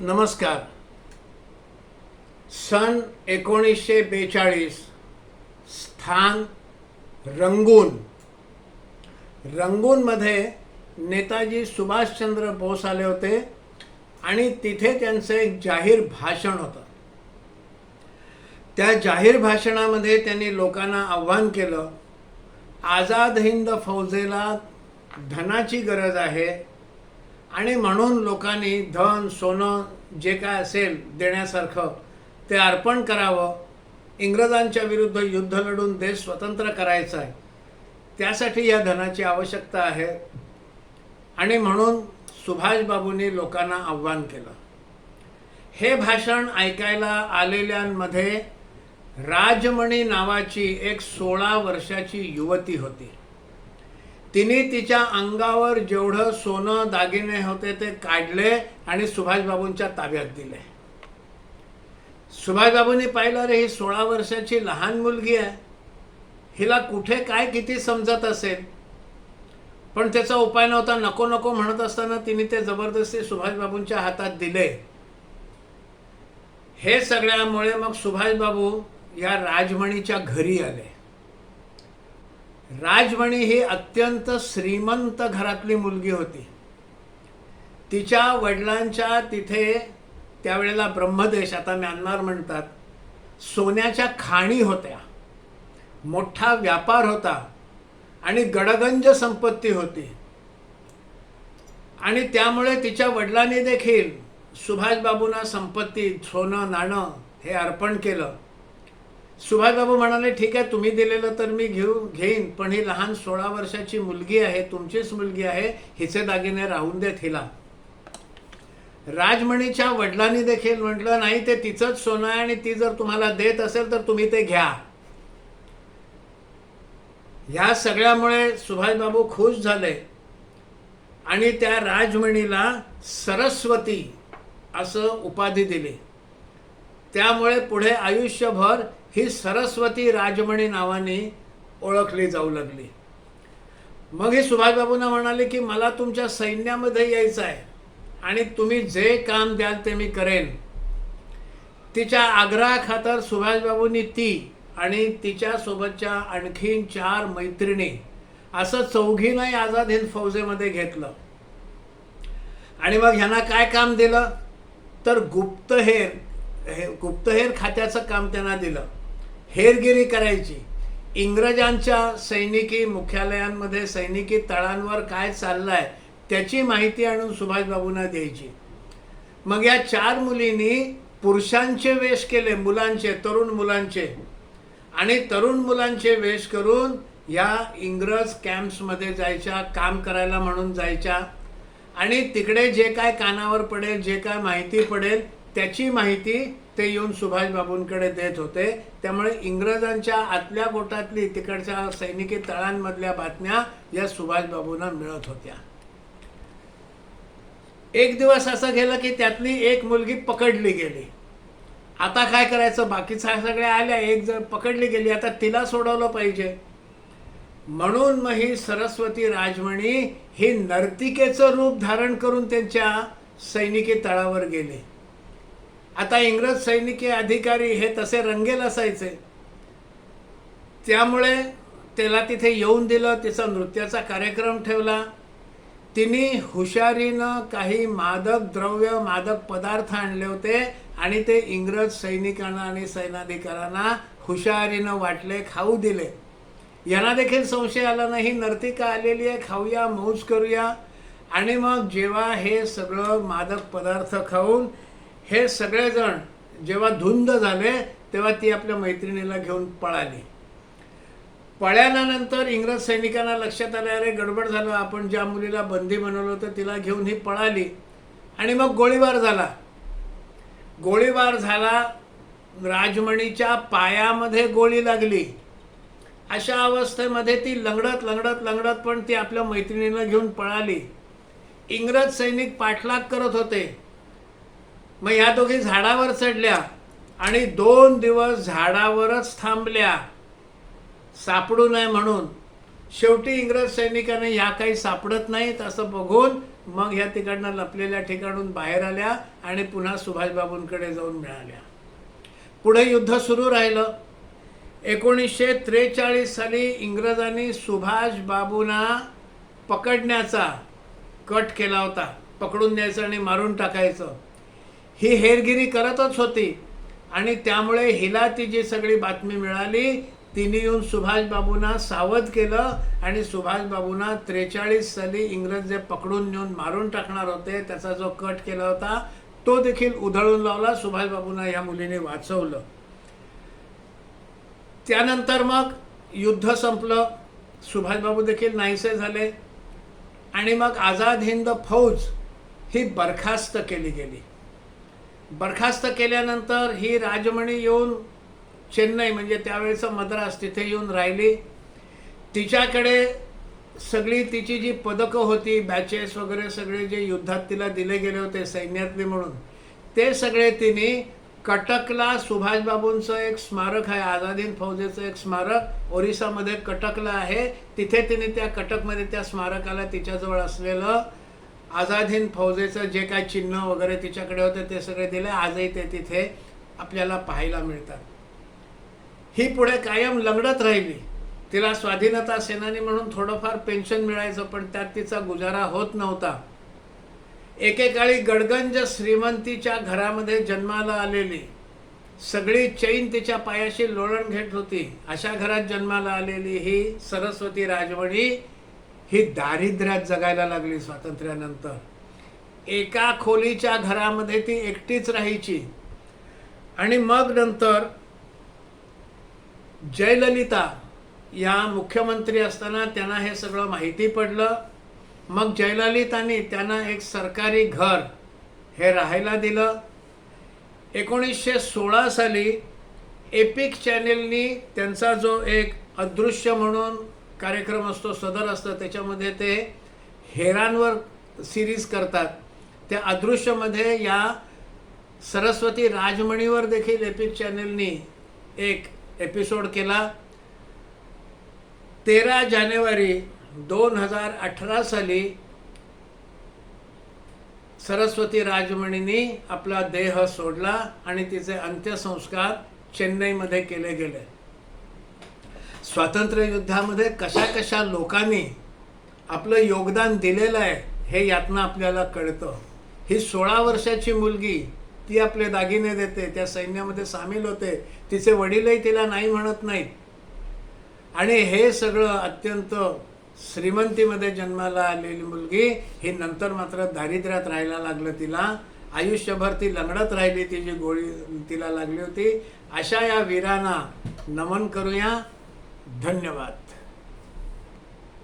नमस्कार. सन एकोणीसशे बेचाळीस स्थान रंगून. रंगूनमध्ये नेताजी सुभाषचंद्र बोस आले होते आणि तिथे त्यांचं एक जाहीर भाषण होतं. त्या जाहीर भाषणामध्ये त्यांनी लोकांना आव्हान केलं आझाद हिंद फौजेला धनाची गरज आहे आणि म्हणून लोकांनी धन सोनं जे काय असेल देण्यासारखं ते अर्पण करावं. इंग्रजांच्या विरुद्ध युद्ध लढून देश स्वतंत्र करायचा आहे. त्यासाठी या धनाची आवश्यकता आहे. आणि म्हणून सुभाषबाबूंनी लोकांना आव्हान केलं. हे भाषण ऐकायला आलेल्यांमध्ये राजमणी नावाची एक सोळा वर्षाची युवती होती. तिने तिच्या अंगावर जेवढं सोनं दागिने होते ते काढले आणि सुभाषबाबूंच्या ताब्यात दिले. सुभाषबाबूंनी पाहिलं रे ही सोळा वर्षाची लहान मुलगी आहे. हिला कुठे काय किती समजत असेल? पण त्याचा उपाय नव्हता नको नको म्हणत असताना तिने ते जबरदस्ती सुभाषबाबूंच्या हातात दिले. हे सगळ्यामुळे मग सुभाषबाबू या राजमणीच्या घरी आले. राजमणी ही अत्यंत श्रीमंत घरातली मुलगी होती. तिच्या वडिलांच्या तिथे त्यावेळेला ब्रह्मदेश आता म्यानमार म्हणतात सोन्याच्या खाणी होत्या. मोठा व्यापार होता आणि गडगंज संपत्ती होती. आणि त्यामुळे तिच्या वडिलांनी देखील सुभाषबाबूंना संपत्ती सोनं नाणं हे अर्पण केलं. सुभाषबाबू म्हणाले ठीक आहे तुम्ही दिलेलं तर मी घेऊ घेईन पण ही लहान सोळा वर्षाची मुलगी आहे तुमचीच मुलगी आहे हिचे दागिने राहून देत हिला. राजमणीच्या वडिलांनी देखील म्हटलं नाही ते तिचंच सोनं आहे आणि ती जर तुम्हाला देत असेल तर तुम्ही ते घ्या. ह्या सगळ्यामुळे सुभाषबाबू खुश झाले आणि त्या राजमणीला सरस्वती असं उपाधी दिली. त्यामुळे पुढे आयुष्यभर ही सरस्वती राजमणी नावाने ओळखली जाऊ लागली. मग हे सुभाषबाबूंना म्हणाले की मला तुमच्या सैन्यामध्ये यायचं आहे आणि तुम्ही जे काम द्याल ते मी करेन. तिच्या आग्रहाखातर सुभाषबाबूंनी ती आणि तिच्यासोबतच्या आणखीन चार मैत्रिणी असं चौघीनंही आझाद हिंद फौजेमध्ये घेतलं. आणि मग ह्यांना काय काम दिलं? तर गुप्तहेर हे गुप्तहेर खात्याचं काम त्यांना दिलं. हेरगिरी करायची. इंग्रजांच्या सैनिकी मुख्यालयांमध्ये सैनिकी तळांवर काय चाललं आहे त्याची माहिती आणून सुभाषबाबूंना द्यायची. मग या चार मुलींनी पुरुषांचे वेश केले मुलांचे तरुण मुलांचे. आणि तरुण मुलांचे वेश करून या इंग्रज कॅम्प्समध्ये जायच्या काम करायला म्हणून जायच्या. आणि तिकडे जे काय कानावर पडेल जे काय माहिती पडेल त्याची माहिती ते येऊन सुभाषबाबूंकडे देत होते. त्यामुळे इंग्रजांच्या आतल्या गोटातली तिकडच्या सैनिकी तळांमधल्या बातम्या या सुभाषबाबूंना मिळत होत्या. एक दिवस असं गेलं की त्यातली एक मुलगी पकडली गेली. आता काय करायचं? बाकीच्या सगळ्या आल्या एक जण पकडली गेली. आता तिला सोडवलं पाहिजे. म्हणून मग ही सरस्वती राजमणी ही नर्तिकेचं रूप धारण करून त्यांच्या सैनिकी तळावर गेले. आता इंग्रज सैनिकी अधिकारी हे तसे रंगेल असायचे. त्यामुळे त्याला तिथे येऊन दिलं तिचा नृत्याचा कार्यक्रम ठेवला. तिने हुशारीनं काही मादक द्रव्य मादक पदार्थ आणले होते आणि ते इंग्रज सैनिकांना आणि सैनाधिकाऱ्यांना हुशारीनं वाटले खाऊ दिले. यांना देखील संशय आला नाही नर्तिका आलेली आहे खाऊया मौज करूया. आणि मग जेव्हा हे सगळं मादक पदार्थ खाऊन हे सगळेजण जेव्हा धुंद झाले तेव्हा ती आपल्या मैत्रिणीला घेऊन पळाली. पळाल्यानंतर इंग्रज सैनिकांना लक्षात आलं अरे गडबड झालं. आपण ज्या मुलीला बंदी बनवलं होतं तिला घेऊन ही पळाली. आणि मग गोळीबार झाला. गोळीबार झाला राजमणीच्या पायामध्ये गोळी लागली. अशा अवस्थेमध्ये ती लंगडत लंगडत लंगडत पण ती आपल्या मैत्रिणीला घेऊन पळाली. इंग्रज सैनिक पाठलाग करत होते. मग या दोघी झाडावर चढल्या आणि दोन दिवस झाडावरच थांबल्या. सापडू नये म्हणून. शेवटी इंग्रज सैनिकांनी या काही सापडत नाहीत असं बघून मग ह्या तिकडनं लपलेल्या ठिकाणून बाहेर आल्या आणि पुन्हा सुभाषबाबूंकडे जाऊन मिळाल्या. पुढे युद्ध सुरू राहिलं. एकोणीसशे त्रेचाळीस साली इंग्रजांनी सुभाषबाबूंना पकडण्याचा कट केला होता. पकडून द्यायचं आणि मारून टाकायचं. ही हेरगिरी करतच होती. आणि त्यामुळे हिला ती जी सगळी बातमी मिळाली तिने येऊन सुभाषबाबूंना सावध केलं आणि सुभाषबाबूंना त्रेचाळीस साली इंग्रज जे पकडून नेऊन मारून टाकणार होते. त्याचा जो कट केला होता तो देखील उधळून लावला. सुभाषबाबूंना या मुलीने वाचवलं. त्यानंतर मग युद्ध संपलं. सुभाषबाबू देखील नाहीसे झाले. आणि मग आझाद हिंद फौज ही बरखास्त केली गेली. बरखास्त केल्यानंतर ही राजमणी येऊन चेन्नई म्हणजे त्यावेळेचं मद्रास तिथे येऊन राहिली. तिच्याकडे सगळी तिची जी पदकं होती बॅचेस वगैरे सगळे जे युद्धात तिला दिले गेले होते सैन्यातले म्हणून ते सगळे तिने कटकला सुभाषबाबूंचं एक स्मारक आहे आझादीन फौजेचं एक स्मारक ओरिसामध्ये कटकला आहे. तिथे तिने त्या कटकमध्ये त्या स्मारकाला तिच्याजवळ असलेलं आझाद हिंद फौजेचं जे काय चिन्ह वगैरे तिच्याकडे होते ते सगळे दिले. आजही ते तिथे आपल्याला पाहायला मिळतात. ही पुढे कायम लंगडत राहिली. तिला स्वाधीनता सेनानी म्हणून थोडंफार पेन्शन मिळायचं पण त्यात तिचा गुजारा होत नव्हता. एकेकाळी गडगंज श्रीमंतीच्या घरामध्ये जन्माला आलेली. सगळी चैन तिच्या पायाशी लोळण घेत होती. अशा घरात जन्माला आलेली ही सरस्वती राजवणी ही दारिद्र्यात जगायला लागली स्वातंत्र्यानंतर. एका खोलीच्या घरामध्ये ती एकटीच राहायची. आणि मग नंतर जयललिता या मुख्यमंत्री असताना त्यांना हे सगळं माहिती पडलं. मग जयललितांनी त्यांना एक सरकारी घर हे राहायला दिलं. एकोणीसशे सोळा साली एपिक चॅनेलनी त्यांचा जो एक अदृश्य म्हणून कार्यक्रम असतो सदर असतं त्याच्यामध्ये ते हेरांवर सिरीज करतात. त्या अदृश्यमध्ये या सरस्वती राजमणीवर देखील एपिक चॅनेलनी एक एपिसोड केला. तेरा जानेवारी दोन हजार अठरा साली सरस्वती राजमणींनी आपला देह सोडला आणि तिचे अंत्यसंस्कार चेन्नईमध्ये केले गेले. स्वातंत्र्य युद्धामध्ये कशा कशा लोकांनी आपलं योगदान दिलेलं आहे हे यातनं आपल्याला कळतं. ही सोळा वर्षाची मुलगी ती आपले दागिने देते त्या सैन्यामध्ये सामील होते तिचे वडीलही तिला नाही म्हणत नाहीत. आणि हे सगळं अत्यंत श्रीमंतीमध्ये जन्माला आलेली मुलगी ही नंतर मात्र दारिद्र्यात राहायला लागलं तिला. आयुष्यभर ती लंगडत राहिली तिची गोळी तिला लागली होती. अशा या वीरांना नमन करूया. धन्यवाद.